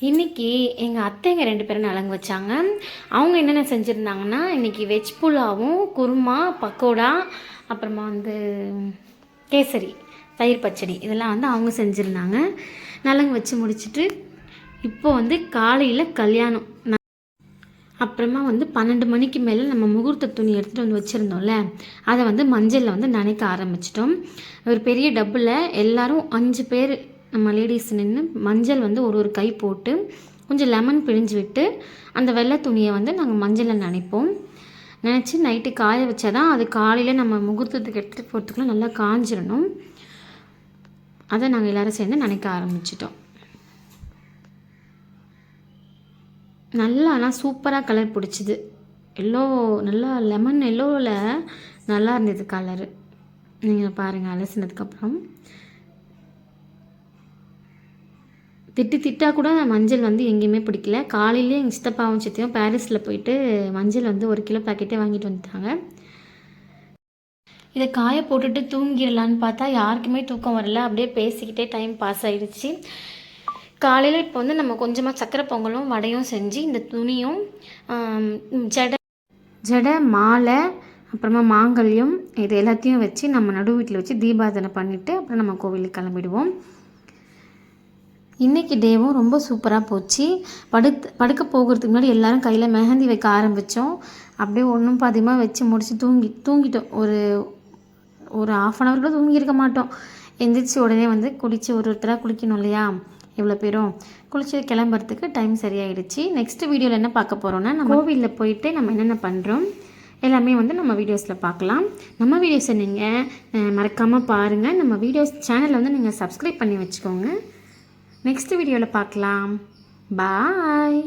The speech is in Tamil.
இன்னைக்கு இன்றைக்கி எங்கள் அத்தைங்க ரெண்டு பேரும் நலங்கு வச்சாங்க. அவங்க என்னென்ன செஞ்சுருந்தாங்கன்னா இன்றைக்கி வெஜ் புலாவும் குருமா பக்கோடா அப்புறமா வந்து கேசரி தயிர் பச்சடி இதெல்லாம் வந்து அவங்க செஞ்சுருந்தாங்க. நலங்கு வச்சு முடிச்சுட்டு இப்போ வந்து காலையில் கல்யாணம். அப்புறமா வந்து பன்னெண்டு மணிக்கு மேலே நம்ம முகூர்த்த துணி எடுத்துகிட்டு வந்து வச்சுருந்தோம்ல அதை வந்து மஞ்சளில் வந்து நனைக்க ஆரம்பிச்சிட்டோம். ஒரு பெரிய டப்பில் எல்லோரும் அஞ்சு பேர் நம்ம லேடிஸ் நின்று மஞ்சள் வந்து ஒரு ஒரு கை போட்டு கொஞ்சம் லெமன் பிழிஞ்சு விட்டு அந்த வெள்ளை துணியை வந்து நாங்கள் மஞ்சளில் நனைப்போம். நினச்சி நைட்டு காய வச்சாதான் அது காலையில் நம்ம முகூர்த்தத்துக்கு எடுத்துகிட்டு போகிறதுக்குள்ள நல்லா காஞ்சிடணும். அதை நாங்கள் எல்லோரும் சேர்ந்து நினைக்க ஆரம்பிச்சிட்டோம். நல்லா ஆனால் சூப்பராக கலர் பிடிச்சிது. எல்லோ நல்லா லெமன் எல்லோவில் நல்லா இருந்தது கலரு நீங்கள் பாருங்கள் அலசினதுக்கப்புறம் திட்டு திட்டாக கூட மஞ்சள் வந்து எங்கேயுமே பிடிக்கல. காலையிலே எங்கள் சித்தப்பாவும் சித்தையும் பாரிஸில் போயிட்டு மஞ்சள் வந்து ஒரு கிலோ பாக்கெட்டே வாங்கிட்டு வந்துட்டாங்க. இதை காய போட்டுட்டு தூங்கிடலான்னு பார்த்தா யாருக்குமே தூக்கம் வரல. அப்படியே பேசிக்கிட்டே டைம் பாஸ் ஆகிடுச்சு காலையில் இப்போ வந்து நம்ம கொஞ்சமாக சக்கரை பொங்கலும் வடையும் செஞ்சு இந்த துணியும் ஜடை ஜடை மாலை அப்புறமா மாங்கல்யம் இது எல்லாத்தையும் வச்சு நம்ம நடு வீட்டில் வச்சு தீபாதனை பண்ணிவிட்டு அப்புறம் நம்ம கோவிலுக்கு கிளம்பிடுவோம். இன்றைக்கி டேவும் ரொம்ப சூப்பராக போச்சு. படுத்து படுக்க போகிறதுக்கு முன்னாடி எல்லாரும் கையில் மெஹந்தி வைக்க ஆரம்பித்தோம் அப்படியே ஒன்றும் பாதியமாக வச்சு முடிச்சு தூங்கி தூங்கிட்டோம். ஒரு ஒரு ஆஃப் அன் ஹவர் கூட தூங்கியிருக்க மாட்டோம். எந்திரிச்சு உடனே வந்து குளித்து ஒரு ஒருத்தராக குளிக்கணும் இல்லையா? இவ்வளோ பேரும் குளிச்சு கிளம்புறதுக்கு டைம் சரியாயிடுச்சு. நெக்ஸ்ட் வீடியோவில் என்ன பார்க்க போகிறோன்னா நம்ம கோவிலில் போயிட்டு நம்ம என்னென்ன பண்ணுறோம் எல்லாமே வந்து நம்ம வீடியோஸில் பார்க்கலாம். நம்ம வீடியோஸை நீங்கள் மறக்காமல் பாருங்கள் நம்ம வீடியோஸ் சேனலை வந்து நீங்கள் சப்ஸ்கிரைப் பண்ணி வச்சுக்கோங்க. நெக்ஸ்ட் வீடியோவில் பார்க்கலாம். பாய்